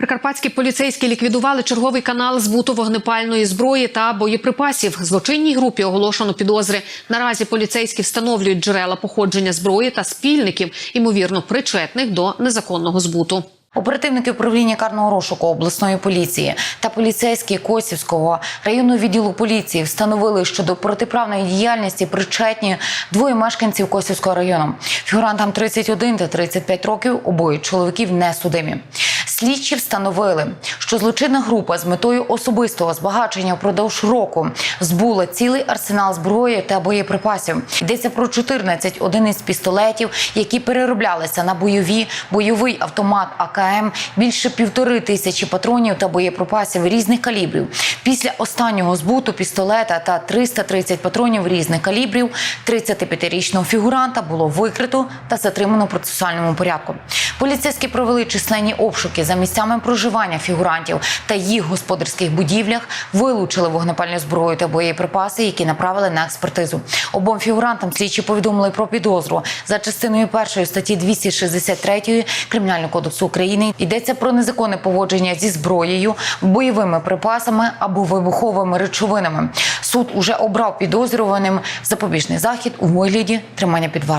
Прикарпатські поліцейські ліквідували черговий канал збуту вогнепальної зброї та боєприпасів. Злочинній групі оголошено підозри. Наразі поліцейські встановлюють джерела походження зброї та спільників, ймовірно, причетних до незаконного збуту. Оперативники управління карного розшуку обласної поліції та поліцейські Косівського районного відділу поліції встановили, що до протиправної діяльності причетні двоє мешканців Косівського району. Фігурантам 31 та 35 років обоє чоловіків не судимі. Слідчі встановили, що злочинна група з метою особистого збагачення впродовж року збула цілий арсенал зброї та боєприпасів. Йдеться про 14 одиниць пістолетів, які перероблялися на бойові, бойовий автомат АКМ, більше півтори тисячі патронів та боєприпасів різних калібрів. Після останнього збуту пістолета та 330 патронів різних калібрів 35-річного фігуранта було викрито та затримано процесуальному порядку. Поліцейські провели численні обшуки за місцями проживання фігурантів та їх господарських будівлях, вилучили вогнепальну зброю та боєприпаси, які направили на експертизу. Обом фігурантам слідчі повідомили про підозру за частиною першої статті 263 Кримінального кодексу України. Йдеться про незаконне поводження зі зброєю, бойовими припасами або вибуховими речовинами. Суд уже обрав підозрюваним запобіжний захід у вигляді тримання під вартою.